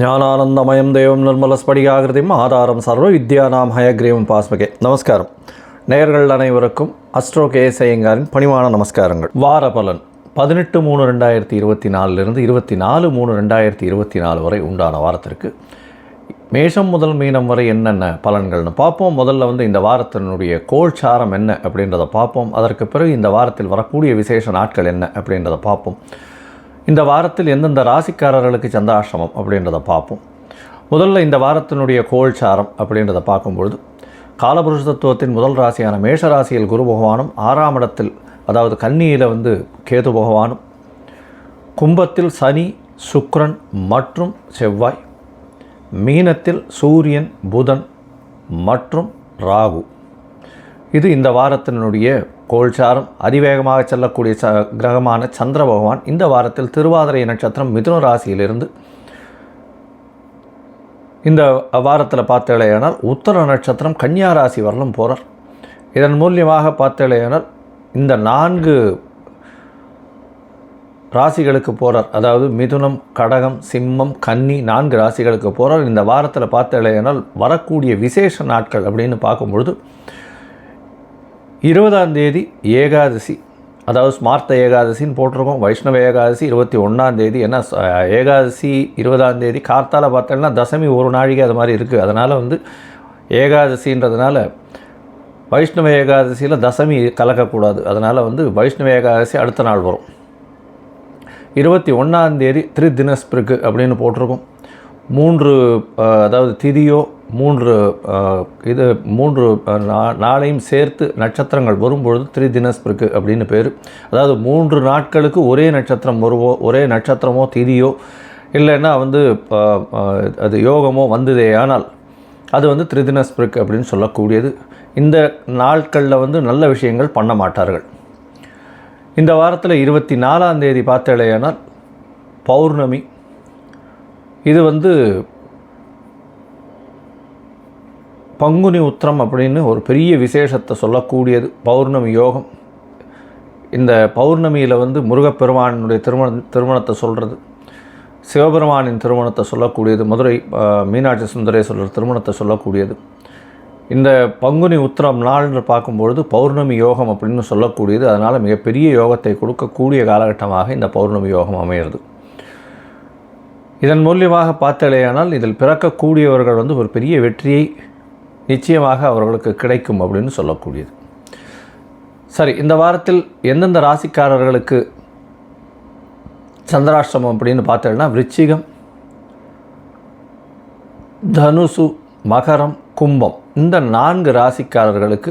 ஞானானந்தமயம் தேவம் நிர்மலஸ்படிகாகிருதியும் ஆதாரம் சர்வ வித்யானாம் ஹயக்ரீவம் பாஸ்மகே. நமஸ்காரம். நேயர்கள் அனைவருக்கும் அஸ்ட்ரோ கேசையங்காரின் பணிவான நமஸ்காரங்கள். வார பலன் பதினெட்டு மூணு ரெண்டாயிரத்தி இருபத்தி நாலுலேருந்து இருபத்தி நாலு மூணு ரெண்டாயிரத்தி இருபத்தி நாலு வரை உண்டான வாரத்திற்கு. மேஷம் முதல் மீனம் வரை என்னென்ன பலன்கள்னு பார்ப்போம். முதல்ல வந்து இந்த வாரத்தினுடைய கோல்சாரம் என்ன அப்படின்றத பார்ப்போம். அதற்கு பிறகு இந்த வாரத்தில் வரக்கூடிய விசேஷ நாட்கள் என்ன அப்படின்றத பார்ப்போம். இந்த வாரத்தில் எந்தெந்த ராசிக்காரர்களுக்கு சந்திராஷ்டமம் அப்படின்றத பார்ப்போம். முதல்ல இந்த வாரத்தினுடைய கோல்சாரம் அப்படின்றத பார்க்கும்பொழுது காலபுருஷ தத்துவத்தின் முதல் ராசியான மேஷ ராசியில் குரு பகவானும் ஆறாம் இடத்தில் அதாவது கன்னியில் வந்து கேது பகவானும் கும்பத்தில் சனி சுக்ரன் மற்றும் செவ்வாய் மீனத்தில் சூரியன் புதன் மற்றும் ராகு. இது இந்த வாரத்தினுடைய கோல்சாரம். அதிவேகமாக செல்லக்கூடிய ச கிரகமான சந்திர பகவான் இந்த வாரத்தில் திருவாதிரை நட்சத்திரம் மிதுன ராசியிலிருந்து இந்த வாரத்தில் பார்த்தேலையானால் உத்தர நட்சத்திரம் கன்னியா ராசி வரலும் போகிறார் இதன் மூலியமாக பார்த்தேலையானால் இந்த நான்கு ராசிகளுக்கு போகிறார் அதாவது மிதுனம் கடகம் சிம்மம் கன்னி நான்கு ராசிகளுக்கு போகிறார் இந்த வாரத்தில் பார்த்தேலையானால் வரக்கூடிய விசேஷ நாட்கள் அப்படின்னு பார்க்கும்பொழுது இருபதாம் தேதி ஏகாதசி. அதாவது ஸ்மார்த்த ஏகாதசின்னு போட்டிருக்கோம். வைஷ்ணவ ஏகாதசி இருபத்தி ஒன்றாம் தேதி. ஏன்னா ஏகாதசி இருபதாம் தேதி கார்த்தால பார்த்தோம்னா தசமி ஒரு நாழிகை அது மாதிரி இருக்குது அதனால் வந்து ஏகாதசின்றதுனால வைஷ்ணவ ஏகாதசியில் தசமி கலக்கக்கூடாது. அதனால் வந்து வைஷ்ணவ ஏகாதசி அடுத்த நாள் வரும். இருபத்தி ஒன்றாந்தேதி திரு தினஸ்பிருக்கு அப்படின்னு போட்டிருக்கோம். மூன்று அதாவது திதியோ மூன்று இது மூன்று நா- நாளையும் சேர்த்து நட்சத்திரங்கள் வரும்பொழுது திரு அப்படின்னு பேர். அதாவது மூன்று நாட்களுக்கு ஒரே நட்சத்திரம் வருவோ ஒரே நட்சத்திரமோ திதியோ இல்லைன்னா வந்து அது யோகமோ வந்ததே ஆனால் அது வந்து திரிதினஸ்பிருக்கு அப்படின்னு சொல்லக்கூடியது. இந்த நாட்களில் வந்து நல்ல விஷயங்கள் பண்ண மாட்டார்கள். இந்த வாரத்தில் இருபத்தி நாலாம் தேதி பார்த்தாலேயானால் பௌர்ணமி. இது வந்து பங்குனி உத்திரம் அப்படின்னு ஒரு பெரிய விசேஷத்தை சொல்லக்கூடியது பௌர்ணமி யோகம். இந்த பௌர்ணமியில் வந்து முருகப்பெருமானுடைய திருமண திருமணத்தை சொல்கிறது சிவபெருமானின் திருமணத்தை சொல்லக்கூடியது மதுரை மீனாட்சி சுந்தரேஸ்வரர் திருமணத்தை சொல்லக்கூடியது. இந்த பங்குனி உத்திரம் நாள்னு பார்க்கும்பொழுது பௌர்ணமி யோகம் அப்படின்னு சொல்லக்கூடியது. அதனால் மிகப்பெரிய யோகத்தை கொடுக்கக்கூடிய காலகட்டமாக இந்த பௌர்ணமி யோகம் அமையிறது. இதன் மூலியமாக பார்த்தலையானால் இதில் பிறக்கக்கூடியவர்கள் வந்து ஒரு பெரிய வெற்றியை நிச்சயமாக அவர்களுக்கு கிடைக்கும் அப்படின்னு சொல்லக்கூடியது. சரி இந்த வாரத்தில் எந்தெந்த ராசிக்காரர்களுக்கு சந்திராஷ்டிரமம் அப்படின்னு பார்த்தோம்னா விருச்சிகம் தனுசு மகரம் கும்பம் இந்த நான்கு ராசிக்காரர்களுக்கு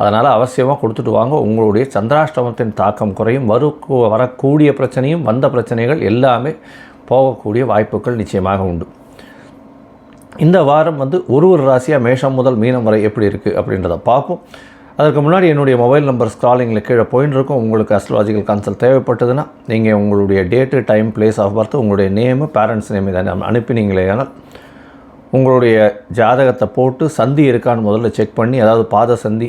அதனால் அவசியமாக கொடுத்துட்டு வாங்க. உங்களுடைய சந்திராஷ்டமத்தின் தாக்கம் குறையும். வரு வரக்கூடிய பிரச்சனையும் வந்த பிரச்சனைகள் எல்லாமே போகக்கூடிய வாய்ப்புகள் நிச்சயமாக உண்டு. இந்த வாரம் வந்து ஒரு ஒரு ராசியாக மேஷம் முதல் மீனம் வரை எப்படி இருக்குது அப்படின்றத பார்ப்போம். அதற்கு முன்னாடி என்னுடைய மொபைல் நம்பர் ஸ்க்ராலிங்கில் கீழே போயின்னு இருக்கும். உங்களுக்கு அஸ்ட்ராலஜிக்கல் கன்சல்ட் தேவைப்பட்டதுன்னா நீங்கள் உங்களுடைய date time place of birth உங்களுடைய நேமு பேரண்ட்ஸ் நேம் இதை அனுப்பினீங்களேனால் உங்களுடைய ஜாதகத்தை போட்டு சந்தி இருக்கான்னு முதல்ல செக் பண்ணி அதாவது பாத சந்தி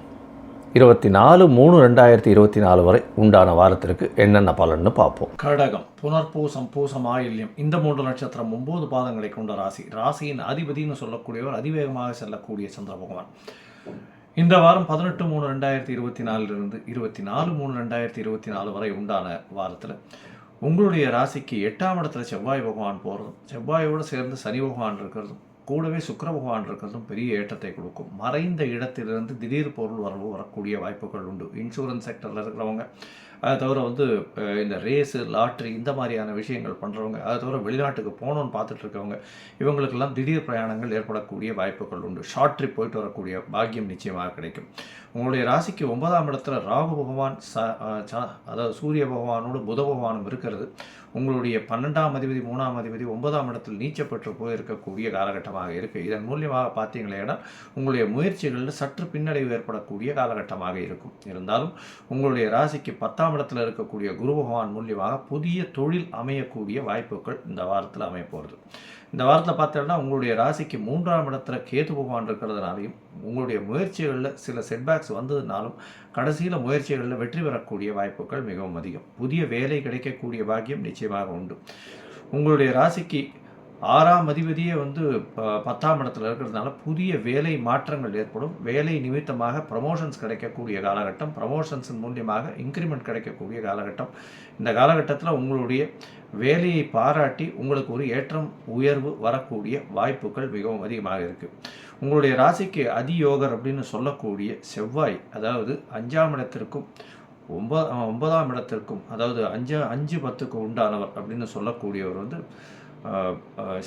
இருபத்தி நாலு மூணு ரெண்டாயிரத்தி இருபத்தி நாலு வரை உண்டான வாரத்திற்கு என்னென்ன பலன்னு பார்ப்போம். கடகம் புனர்பூசம் பூசம் ஆயில்யம் இந்த மூன்று நட்சத்திரம் ஒன்பது பாதங்களை கொண்ட ராசி. ராசியின் அதிபதினு சொல்லக்கூடியவர் அதிவேகமாக செல்லக்கூடிய சந்திர பகவான். இந்த வாரம் பதினெட்டு மூணு ரெண்டாயிரத்தி இருபத்தி நாலுலேருந்து இருபத்தி நாலு மூணு ரெண்டாயிரத்தி இருபத்தி நாலு வரை உண்டான வாரத்தில் உங்களுடைய ராசிக்கு எட்டாம் இடத்துல செவ்வாய் பகவான் போகிறதும் செவ்வாயோடு சேர்ந்து சனி பகவான் இருக்கிறதும் கூடவே சுக்கர பகவான் இருக்கிறதும் பெரிய ஏற்றத்தை கொடுக்கும். மறைந்த இடத்திலிருந்து திடீர் பொருள் வரவு வரக்கூடிய வாய்ப்புகள் உண்டு. இன்சூரன்ஸ் செக்டரில் இருக்கிறவங்க அதை தவிர வந்து இந்த ரேஸு லாட்ரி இந்த மாதிரியான விஷயங்கள் பண்ணுறவங்க அதை தவிர வெளிநாட்டுக்கு போகணுன்னு பார்த்துட்டு இருக்கவங்க இவங்களுக்கெல்லாம் திடீர் பிரயாணங்கள் ஏற்படக்கூடிய வாய்ப்புகள் உண்டு. ஷார்ட் ட்ரிப் போயிட்டு வரக்கூடிய பாக்கியம் நிச்சயமாக கிடைக்கும். உங்களுடைய ராசிக்கு ஒன்பதாம் இடத்துல ராகு பகவான் ச ச- அதாவது சூரிய பகவானோடு புத பகவானும் இருக்கிறது. உங்களுடைய பன்னெண்டாம் அதிபதி மூணாம் அதிபதி ஒன்பதாம் இடத்தில் நீச்சப்பட்டு போயிருக்கக்கூடிய காலகட்டம். காலகட்டமாக இருக்குது இதன் மூலியமாக பார்த்தீங்களேனா உங்களுடைய முயற்சிகளில் சற்று பின்னடைவு ஏற்படக்கூடிய காலகட்டமாக இருக்கும். இருந்தாலும் உங்களுடைய ராசிக்கு பத்தாம் இடத்தில் இருக்கக்கூடிய குரு பகவான் மூலியமாக புதிய தொழில் அமையக்கூடிய வாய்ப்புகள் இந்த வாரத்தில் அமையப்போகிறது இந்த வாரத்தில் பார்த்தோம்னா உங்களுடைய ராசிக்கு மூன்றாம் இடத்துல கேது பகவான் இருக்கிறதுனாலையும் உங்களுடைய முயற்சிகளில் சில செட்பேக்ஸ் வந்ததுனாலும் கடைசியில் முயற்சிகளில் வெற்றி பெறக்கூடிய வாய்ப்புகள் மிகவும் அதிகம். புதிய வேலை கிடைக்கக்கூடிய பாக்கியம் நிச்சயமாக உண்டு. உங்களுடைய ராசிக்கு ஆறாம் அதிபதியே வந்து ப- பத்தாம் இடத்துல இருக்கிறதுனால புதிய வேலை மாற்றங்கள் ஏற்படும். வேலை நிமித்தமாக ப்ரமோஷன்ஸ் கிடைக்கக்கூடிய காலகட்டம் ப்ரமோஷன்ஸின் மூலியமாக இன்க்ரிமெண்ட் கிடைக்கக்கூடிய காலகட்டம். இந்த காலகட்டத்தில் உங்களுடைய வேலையை பாராட்டி உங்களுக்கு ஒரு ஏற்றம் உயர்வு வரக்கூடிய வாய்ப்புகள் மிகவும் அதிகமாக இருக்குது உங்களுடைய ராசிக்கு அதியோகர் அப்படின்னு சொல்லக்கூடிய செவ்வாய் அதாவது அஞ்சாம் இடத்திற்கும் ஒன்பது ஒன்பதாம் இடத்திற்கும் அதாவது அஞ்சு அஞ்சு பத்துக்கு உண்டானவர் அப்படின்னு சொல்லக்கூடியவர் வந்து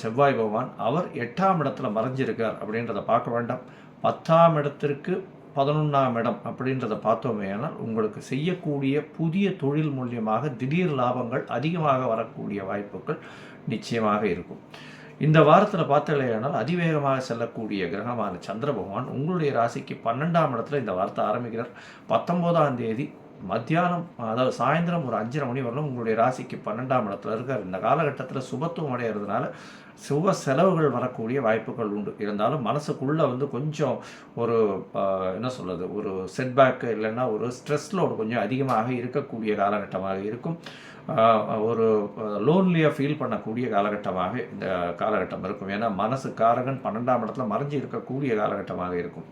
செவ்வாய் பகவான் அவர் எட்டாம் இடத்துல மறைஞ்சிருக்கார் அப்படின்றத பார்க்க வேண்டாம். பத்தாம் இடத்திற்கு பதினொன்றாம் இடம் அப்படின்றத பார்த்தோமே ஆனால் உங்களுக்கு செய்யக்கூடிய புதிய தொழில் மூலியமாக திடீர் லாபங்கள் அதிகமாக வரக்கூடிய வாய்ப்புகள் நிச்சயமாக இருக்கும். இந்த வாரத்தில் பார்த்தலையானால் அதிவேகமாக செல்லக்கூடிய கிரகமான சந்திர பகவான் உங்களுடைய ராசிக்கு பன்னெண்டாம் இடத்துல இந்த வாரத்தை ஆரம்பிக்கிறார். பத்தொம்போதாம் தேதி மத்தியானம் அதாவது சாயந்தரம் ஒரு அஞ்சரை மணி வரலும் உங்களுடைய ராசிக்கு பன்னெண்டாம் இடத்துல இருக்கார். இந்த காலகட்டத்தில் சுபத்துவம் அடைகிறதுனால சுப செலவுகள் வரக்கூடிய வாய்ப்புகள் உண்டு. இருந்தாலும் மனசுக்குள்ளே வந்து கொஞ்சம் ஒரு என்ன சொல்கிறது ஒரு செட்பேக்கு இல்லைன்னா ஒரு ஸ்ட்ரெஸ் லோடு கொஞ்சம் அதிகமாக இருக்கக்கூடிய காலகட்டமாக இருக்கும். ஒரு லோன்லியாக ஃபீல் பண்ணக்கூடிய காலகட்டமாக இந்த காலகட்டம் இருக்கும். ஏன்னா மனசு காரகன் பன்னெண்டாம் இடத்துல மறைஞ்சு இருக்கக்கூடிய காலகட்டமாக இருக்கும்.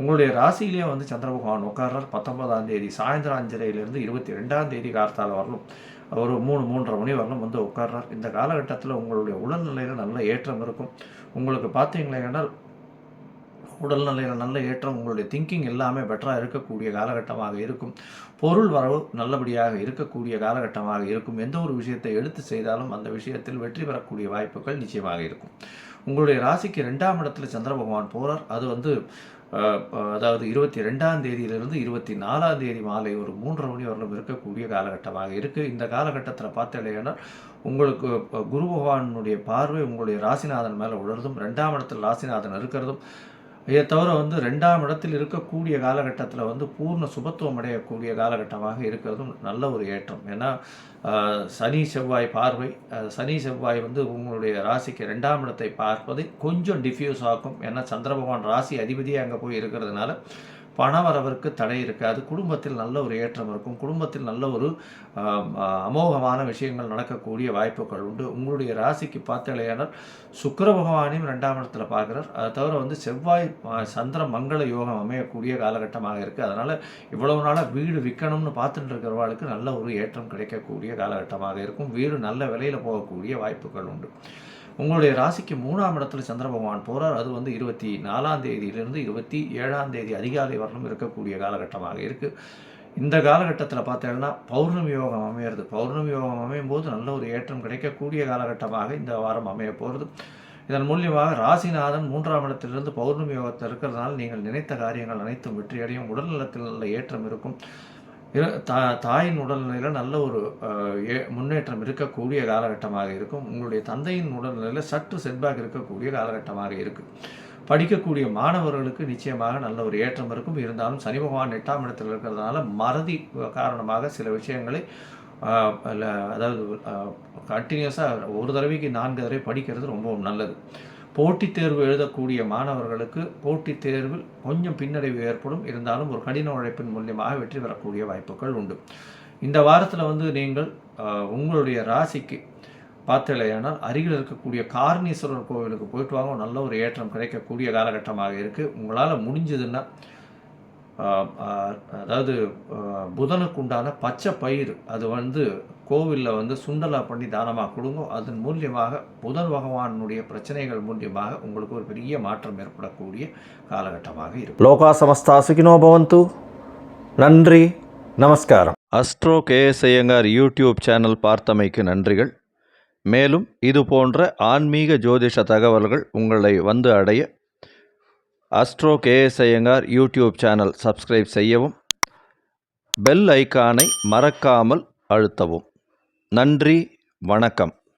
உங்களுடைய ராசியிலே வந்து சந்திர பகவான் உட்கார்றார். பத்தொன்பதாம் தேதி சாயந்தரம் அஞ்சரையிலேருந்து இருபத்தி ரெண்டாம் தேதி கார்த்தால வரணும். ஒரு மூணு மூன்றரை மணி வரலும் வந்து உட்கார்றார். இந்த காலகட்டத்தில் உங்களுடைய உடல்நிலையில் நல்ல ஏற்றம் இருக்கும். உங்களுக்கு பார்த்தீங்களேனால் உடல்நிலையில் நல்ல ஏற்றம் உங்களுடைய திங்கிங் எல்லாமே பெட்டராக இருக்கக்கூடிய காலகட்டமாக இருக்கும். பொருள் வரவு நல்லபடியாக இருக்கக்கூடிய காலகட்டமாக இருக்கும். எந்த ஒரு விஷயத்தை எடுத்து செய்தாலும் அந்த விஷயத்தில் வெற்றி பெறக்கூடிய வாய்ப்புகள் நிச்சயமாக இருக்கும். உங்களுடைய ராசிக்கு ரெண்டாம் இடத்துல சந்திர பகவான் போகிறார் அது வந்து அதாவது இருபத்தி ரெண்டாம் தேதியிலிருந்து இருபத்தி நாலாம் தேதி மாலை ஒரு மூன்றரை மணி வரலும் இருக்கக்கூடிய காலகட்டமாக இருக்குது இந்த காலகட்டத்தில் பார்த்தீங்கன்னா உங்களுக்கு குரு பகவானுடைய பார்வை உங்களுடைய ராசிநாதன் மேலே உழறதும் ரெண்டாம் இடத்துல ராசிநாதன் இருக்கிறதும் இதை தவிர வந்து ரெண்டாம் இடத்தில் இருக்கக்கூடிய காலகட்டத்தில் வந்து பூர்ண சுபத்துவம் அடையக்கூடிய காலகட்டமாக இருக்கிறதும் நல்ல ஒரு ஏற்றம். ஏன்னா சனி செவ்வாய் பார்வை சனி செவ்வாய் வந்து உங்களுடைய ராசிக்கு ரெண்டாம் இடத்தை பார்ப்பதை கொஞ்சம் டிஃப்யூஸ் ஆகும் ஏன்னா சந்திர பகவான் ராசி அதிபதியே அங்கே போய் இருக்கிறதுனால பணவரவிற்கு தடை இருக்காது குடும்பத்தில் நல்ல ஒரு ஏற்றம் இருக்கும். குடும்பத்தில் நல்ல ஒரு அமோகமான விஷயங்கள் நடக்கக்கூடிய வாய்ப்புகள் உண்டு. உங்களுடைய ராசிக்கு பார்த்தாலேயானால் சுக்கர பகவானையும் ரெண்டாம் இடத்துல பார்க்குறார். அதை தவிர வந்து செவ்வாய் சந்திர மங்கள யோகம் அமையக்கூடிய காலகட்டமாக இருக்குது அதனால் இவ்வளவு நாளாக வீடு விற்கணும்னு பார்த்துட்டு இருக்கிறவர்களுக்கு நல்ல ஒரு ஏற்றம் கிடைக்கக்கூடிய காலகட்டமாக இருக்கும். வீடு நல்ல விலையில் போகக்கூடிய வாய்ப்புகள் உண்டு. உங்களுடைய ராசிக்கு மூணாம் இடத்துல சந்திர பகவான் போகிறார் அது வந்து இருபத்தி நாலாம் தேதியிலிருந்து இருபத்தி ஏழாம் தேதி அதிகாலை வரலும் இருக்கக்கூடிய காலகட்டமாக இருக்குது இந்த காலகட்டத்தில் பார்த்தீங்கன்னா பௌர்ணமி யோகம் அமையிறது. பௌர்ணமி யோகம் அமையும் போது நல்ல ஒரு ஏற்றம் கிடைக்கக்கூடிய காலகட்டமாக இந்த வாரம் அமைய போகிறது இதன் மூலியமாக ராசிநாதன் மூன்றாம் இடத்திலிருந்து பௌர்ணமி யோகத்தில் இருக்கிறதுனால நீங்கள் நினைத்த காரியங்கள் அனைத்தும் வெற்றியடையும். உடல்நலத்தில் நல்ல ஏற்றம் இருக்கும். தா தாயின் உடல்நிலையில் நல்ல ஒரு ஏ- முன்னேற்றம் இருக்கக்கூடிய காலகட்டமாக இருக்கும். உங்களுடைய தந்தையின் உடல்நிலையில் சற்று செட்பேக் இருக்கக்கூடிய காலகட்டமாக இருக்குது படிக்கக்கூடிய மாணவர்களுக்கு நிச்சயமாக நல்ல ஒரு ஏற்றம் இருக்கும். இருந்தாலும் சனி பகவான் எட்டாம் இடத்தில் இருக்கிறதுனால மறதி காரணமாக சில விஷயங்களை அதாவது கண்டினியூஸாக ஒரு தடவைக்கு நான்கு தடவை படிக்கிறது ரொம்பவும் நல்லது. போட்டித் தேர்வு எழுதக்கூடிய மாணவர்களுக்கு போட்டித் தேர்வில் கொஞ்சம் பின்னடைவு ஏற்படும். இருந்தாலும் ஒரு கடின உழைப்பின் மூலியமாக வெற்றி பெறக்கூடிய வாய்ப்புகள் உண்டு. இந்த வாரத்தில் வந்து நீங்கள் உங்களுடைய ராசிக்கு பார்த்தலையானால் அருகில் இருக்கக்கூடிய காரணீஸ்வரர் கோவிலுக்கு போயிட்டு வாங்க. நல்ல ஒரு ஏற்றம் கிடைக்கக்கூடிய காலகட்டமாக இருக்குது உங்களால் முடிஞ்சதுன்னா அதாவது புதனுக்குண்டான புதனுக்கு உண்டான பச்சை பயிர் அது வந்து கோவிலில் வந்து சுண்டலா பண்ணி தானமாக கொடுங்க அதன் மூலியமாக புதன் பகவானுடைய பிரச்சனைகள் மூலியமாக உங்களுக்கு ஒரு பெரிய மாற்றம் ஏற்படக்கூடிய காலகட்டமாக இருக்கும். லோகா சமஸ்தா சுகினோ பவந்து. நன்றி நமஸ்காரம். Astro K S Iyengar YouTube channel பார்த்தமைக்கு நன்றிகள். மேலும் இது போன்ற ஆன்மீக ஜோதிஷ தகவல்கள் உங்களை வந்து அடைய astro K S Iyengar YouTube channel subscribe செய்யவும் பெல் ஐக்கானை மறக்காமல் அழுத்தவும். நன்றி வணக்கம்.